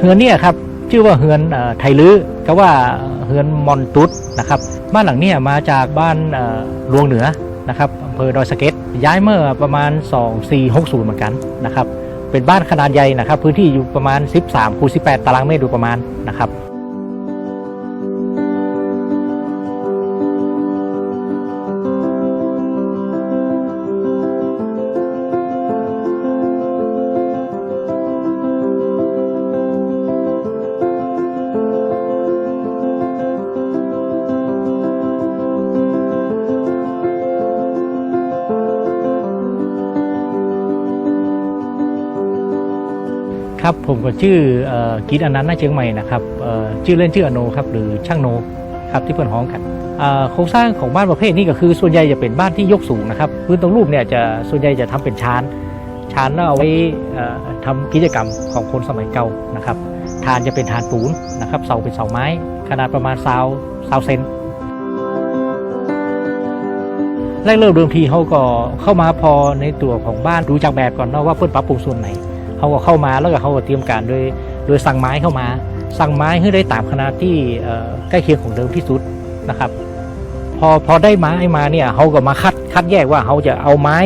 เฮือนเนี่ยครับชื่อว่าเฮือนอไทลื้อก็ว่าเฮือนมอนตุดนะครับบ้านหลังนี้มาจากบ้านลวงเหนือนะครับอำเภอดอยสะเก็ดย้ายเมื่อประมาณ 2460 เหมือนกันนะครับเป็นบ้านขนาดใหญ่นะครับ พื้นที่อยู่ประมาณ 13คูณ18 ตารางเมตรโดยประมาณนะครับ ครับผมก็ชื่ออกิตอนันต์นาเชียงใหม่นะครับชื่อเล่นชื่ออโนครับหรือช่างโนครับที่เพื่อนฮ้องกันโครงสร้างของบ้านประเภทนี้ก็คือส่วนใหญ่จะเป็นบ้านที่ยกสูงนะครับพื้นตรงรูปเนี่ยจะส่วนใหญ่จะทำเป็นชานชานแล้วเอาไว้เอ่อทำกิจกรรมของคนสมัยเก่านะครับฐานจะเป็นฐานปูนนะครับเสาเป็นเสาไม้ ขนาดประมาณซาวซาวเซนแรกเริ่มเดิมทีเขาก็เข้ามาพอในตัวของบ้านดูจากแบบก่อนนะว่าเพื่อนปรับปรุงส่วนไหน เขาก็เข้ามาแล้วก็เขาก็เตรียมการโดยโดยสั่งไม้เข้ามา สั่งไม้ให้ได้ตามขนาดที่ใกล้เคียงของเดิมที่สุดนะครับ พอพอได้ไม้มาเนี่ยเขาก็มาคัดคัดแยกว่าเขาจะเอาไม้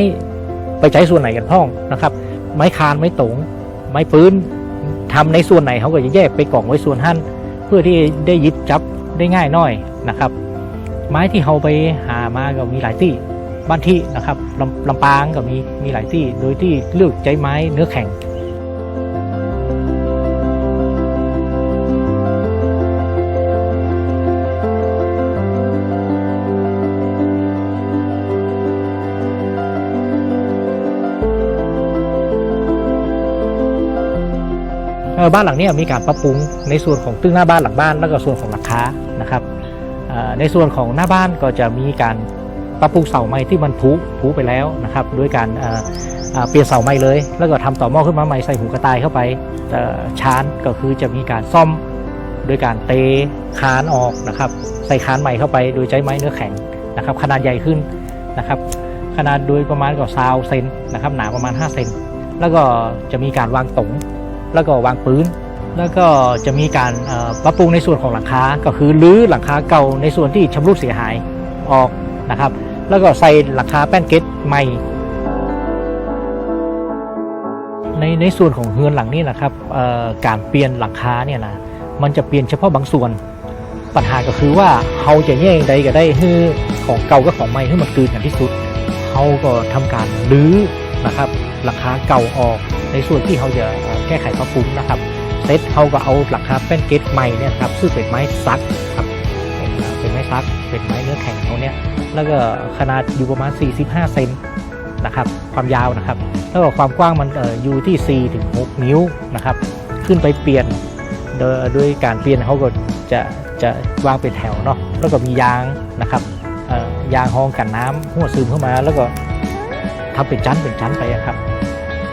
ไปใช้ส่วนไหนกันพ้องนะครับ ไม้คานไม้ตงไม้ปืนทำในส่วนไหนเขาก็จะแยกไปกล่องไว้ส่วนหั่นเพื่อที่ได้ยึดจับได้ง่ายน่อยนะครับ ไม้ที่เขาไปหามาก็มีหลายที่บ้านที่นะครับลำลำปางก็มีมีหลายที่โดยที่เลือกใช้ไม้เนื้อแข็ง บ้านหลังนี้มีการปรับปรุงในส่วนของตึ้งหน้าบ้านหลังบ้าน แล้วก็ส่วนของหลังคานะครับออในส่วนของหน้าบ้านก็จะมีการปรับปรุงเสาไม้ที่มันผุผุไปแล้วนะครับด้วยการเออเออเปลี่ยนเสาไม้เลย แล้วก็ทำต่อหม้อขึ้นมาใหม่ใส่หูกระต่ายเข้าไปออชานก็คือจะมีการซ่อมโดยการเตะคานออกนะครับ ใส่คานใหม่เข้าไปโดยใช้ไม้เนื้อแข็งนะครับ ขนาดใหญ่ขึ้นนะครับ ขนาดโดยประมาณก็ซาวเซนนะครับหนาประมาณ5เซนแล้วก็จะมีการวางตง แล้วก็วางปืนแล้วก็จะมีการปรับปรุงในส่วนของหลังคา ก็คือรื้อหลังคาเก่าในส่วนที่ชำรุดเสียหายออกนะครับ แล้วก็ใส่หลังคาแป้นเกตใหม่ ในในส่วนของเฮือนหลังนี้นะครับการเปลี่ยนหลังคาเนี่ยนะมันจะเปลี่ยนเฉพาะบางส่วน ปัญหาก็คือว่าเขาจะแย่งใดก็ได้ให้ของเก่ากับของใหม่ให้มันกืนกันที่สุดเขาก็ทำการรื้อนะครับหลังคาเก่าออกในส่วนที่เขาจะ แก้ไขปรับปรุงนะครับเซตเขาก็เอาหลังคาแป้นเกตใหม่เนี่ยครับซึ่งเป็นไม้ซักครับเป็นเป็นไม้ซักเป็นไม้เนื้อแข็งเขาเนี่ยแล้วก็ขนาดอยู่ประมาณ 45 เซนนะครับความยาวนะครับแล้วก็ความกว้างมันออยู่ที่4ถึง6นิ้วนะครับขึ้นไปเปลี่ยนโดยโดยการเปลี่ยนเขาก็จะจะวางเป็นแถวเนาะแล้วก็มียางนะครับอ่อยางห้องกันน้ำหัวซึมเข้ามา แล้วก็ทำเป็นชั้นเป็นชั้นไปอะครับ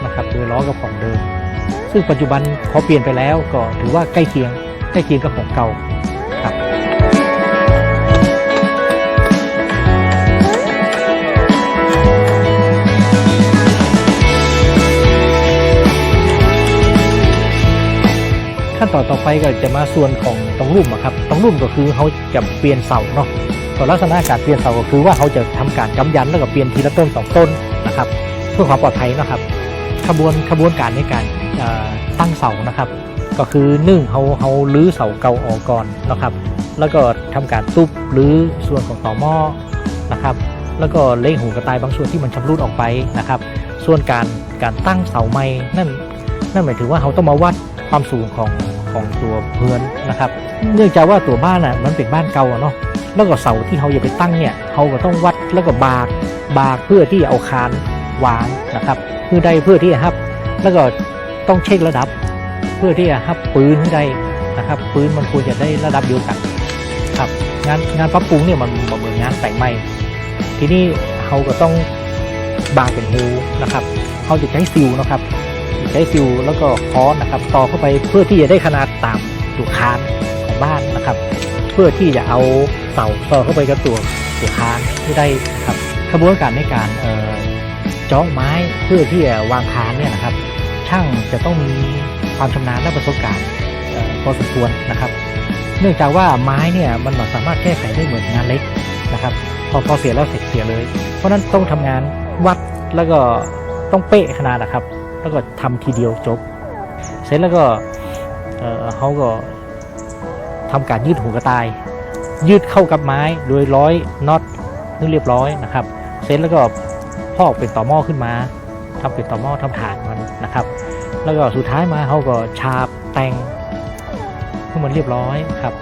นะครับโดยล้อกับของเดิม ซึ่งปัจจุบันพอเปลี่ยนไปแล้วก็ถือว่าใกล้เคียงใกล้เคียงกับของเก่าครับขั้นตอนต่อไปก็จะมาส่วนของตรงรุ่มอะครับตรงรุ่มก็คือเขาจะเปลี่ยนเสาเนาะก็ลักษณะการเปลี่ยนเสาก็คือว่าเขาจะทำการกำยันแล้วก็เปลี่ยนทีละต้นสองต้นนะครับ เพื่อความปลอดภัยนะครับขบวนขบวนการในการ ตั้งเสานะครับ ก็คือหนึ่งเขาเขาลื้อเสาเก่าออกก่อนนะครับ แล้วก็ทำการตุบรื้อส่วนของต่อหม้อนะครับ แล้วก็เล่งหูกระต่ายบางส่วนที่มันชำรุดออกไปนะครับ ส่วนการการตั้งเสาไม้นั่นนั่นหมายถึงว่าเขาต้องมาวัดความสูงของของตัวเพือนนะครับ เนื่องจากว่าตัวบ้านอะมันเป็นบ้านเก่าเนาะแล้วก็เสาที่เขาจะไปตั้งเนี่ยเขาก็ต้องวัดแล้วก็บากบากเพื่อที่เอาคานวางนะครับ เพื่อได้เพื่อที่จะฮับ แล้วก็ ต้องเช็คระดับ เพื่อที่จะฮับปืนให้ได้นะครับ ปืนมันควรจะได้ระดับเดียวกันครับ งานงานปรับปรุงเนี่ยมันมันเหมือนงานแต่งใหม่ ทีนี้เขาก็ต้องบางเป็นฮูนะครับเขาจะใช้ซิลนะครับ ใช้ซิลแล้วก็ค้อนนะครับ ต่อเข้าไปเพื่อที่จะได้ขนาดตามตัวคานของบ้านนะครับ เพื่อที่จะเอาเสาต่อเข้าไปกับตัวตัวคานที่ได้ครับขบวนการในการเอ่อเจาะไม้เพื่อที่จะวางคานเนี่ยนะครับ ช่างจะต้องมีความชำนาญและประสบการณ์พอสมควรนะครับ เนื่องจากว่าไม้เนี่ยมันไม่สามารถแก้ไขได้เหมือนงานเล็กนะครับพอพอเสียแล้วเสร็จเสียเลย เพราะนั้นต้องทำงานวัดแล้วก็ต้องเป๊ะขนาดนะครับ แล้วก็ทำทีเดียวจบ เสร็จแล้วก็เขาก็ทำการยืดหูกระต่าย ยืดเข้ากับไม้โดยร้อยน็อตให้เรียบร้อยนะครับ เสร็จแล้วก็พอกเป็นต่อหม้อขึ้นมาทำเป็นต่อหม้อทำฐานมันนะครับ แล้วก็สุดท้ายมาเขาก็ฉาบแต่งให้มันเรียบร้อยครับ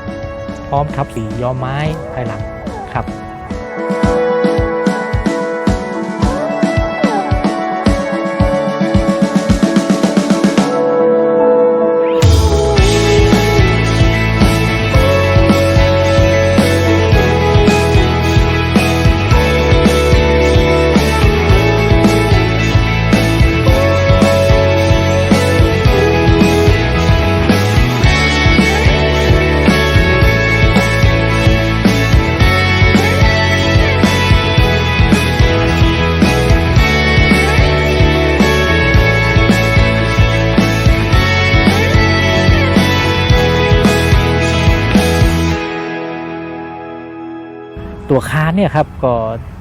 พร้อมทับสีย้อมไม้ภายหลังครับ ตัวคานเนี่ยครับก็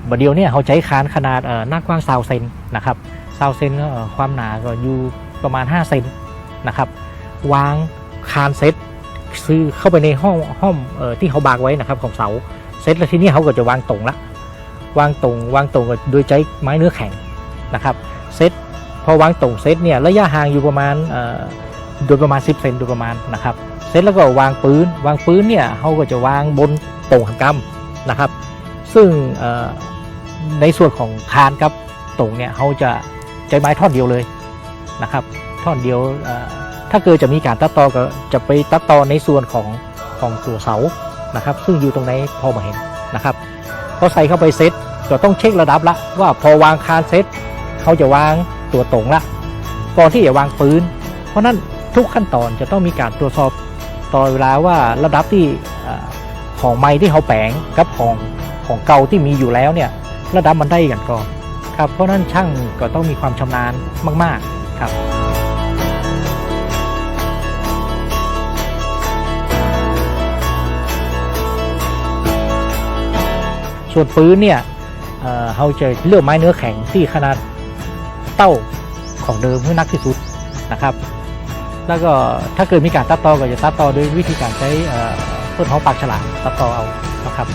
บเดียวเนี่ยเขาใช้คานขนาดหน้ากว้างซาวเซนนะครับซาวเซนความหนาก็อยู่ประมาณ5เซนนะครับวางคานเซตซื้อเข้าไปในห้องห้องออที่เขาบากไว้นะครับของเสาเซตแล้วทีนี้เขาก็จะวางตรงละวางตรงวางตรงก็โดยใช้ไม้เนื้อแข็งนะครับเซตพอวางตรงเซตเนี่ยระยะห่างอยู่ประมาณโดยประมาณ 10เซนโดยประมาณนะครับเซตแล้วก็วางปืนวางปืนเนี่ยเขาก็จะวางบนตรงหางกำ นะครับ ซึ่งในส่วนของคานครับตรงเนี่ยเขาจะใช้ไม้ท่อนเดียวเลยนะครับ ท่อนเดียวถ้าเกิดจะมีการตัดต่อก็จะไปตัดต่อในส่วนของของตัวเสานะครับ ซึ่งอยู่ตรงไหนพอมาเห็นนะครับพอใส่เข้าไปเซตก็ต้องเช็คระดับละว่าพอวางคานเซตเขาจะวางตัวตรงละก่อนที่จะวางปืนเพราะนั้นทุกขั้นตอนจะต้องมีการตรวจสอบตลอเวลาว่าระดับที่ ของไม้ที่เขาแปลงกับของของเก่าที่มีอยู่แล้วเนี่ยระดับมันได้กันก่อนครับเพราะนั้นช่างก็ต้องมีความชำนาญมาก ๆครับส่วนปืนเนี่ยเเขาจะเลือกไม้เนื้อแข็งที่ขนาดเต้าของเดิมให้นักที่สุดนะครับ แล้วก็ถ้าเกิดมีการตัดต่อก็จะตัดต่อด้วยวิธีการใช้ เอ่อต้นหองปากฉลามตัดต่อเอานะครับ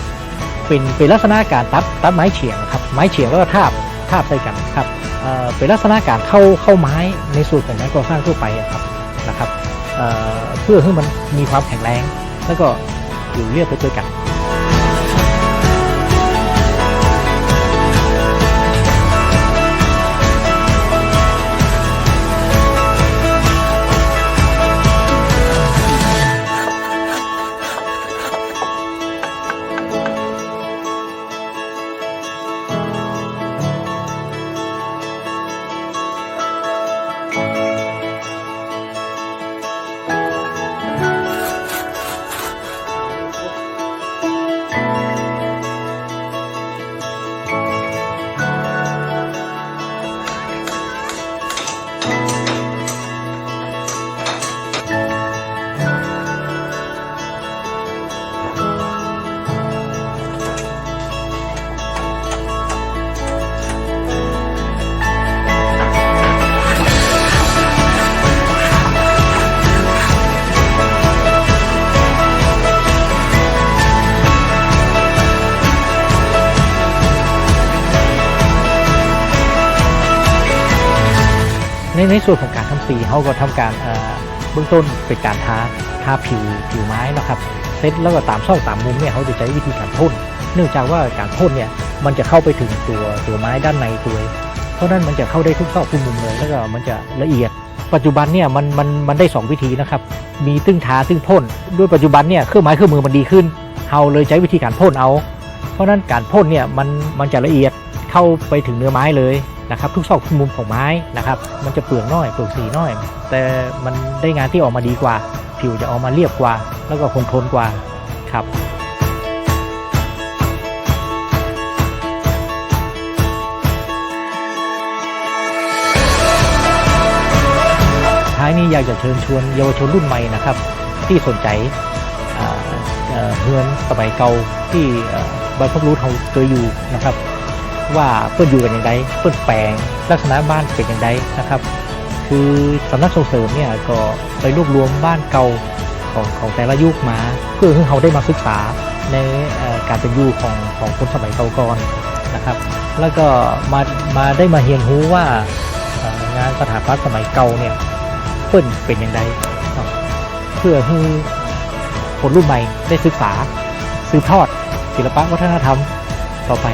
เป็นเป็นลักษณะการตัดตัดไม้เฉียงครับไม้เฉียงแล้วก็ทาบทาบใส่กันครับเอ่อเป็นลักษณะการเข้าเข้าไม้ในส่วนของไม้ก่อสร้างทั่วไปอะครับนะครับเอ่อเพื่อให้มันมีความแข็งแรง แล้วก็อยู่เรียบไปด้วยกัน ในในส่วนของการทำสีเขาก็ทำการเบื้องต้นเป็นการทาทาผิวผิวไม้นะครับเซตแล้วก็ตามช่องตามมุมเนี่ยเขาจะใช้วิธีการพ่นเนื่องจากว่าการพ่นเนี่ยมันจะเข้าไปถึงตัวตัวไม้ด้านในตัวเพราะนั้นมันจะเข้าได้ทุกซอกทุกมุมเลยแล้วก็มันจะละเอียด ปัจจุบันเนี่ยมันมันมันได้สองวิธีนะครับ มีตึ้งทาตึ้งพ่นด้วยปัจจุบันเนี่ยเครื่องไม้เครื่องมือมันดีขึ้นเราเลยใช้วิธีการพ่นเอา เพราะนั้นการพ่นเนี่ยมันมันจะละเอียดเข้าไปถึงเนื้อไม้เลย นะครับทุกซอกทุกมุมของไม้นะครับ มันจะเปลืองน้อยเปลืองสีน้อย แต่มันได้งานที่ออกมาดีกว่า ผิวจะออกมาเรียบกว่า แล้วก็คงทนกว่าครับท้ายนี้อยากจะเชิญชวนเยาวชนรุ่นใหม่นะครับ ที่สนใจอ่าเอ่อเฮือนสมัยเก่าที่บรรพบุรุษเขาเคยอยู่นะครับ ว่าเพื่อนอยู่กันอย่างไรเพื่อนแปลงลักษณะบ้านเป็นอย่างไรนะครับ คือสำนักส่งเสริมเนี่ยก็ไปรวบรวมบ้านเก่าของของแต่ละยุคมาเพื่อให้เขาได้มาศึกษาในการเป็นอยู่ของของคนสมัยเก่าก่อนนะครับ แล้วก็มามาได้มาเรียนรู้ว่างานสถาปัตย์สมัยเก่าเนี่ยเปิ้นเป็นอย่างไรเพื่อให้คนรุ่นใหม่ได้ศึกษาสืบทอดศิลปะวัฒนธรรมต่อไป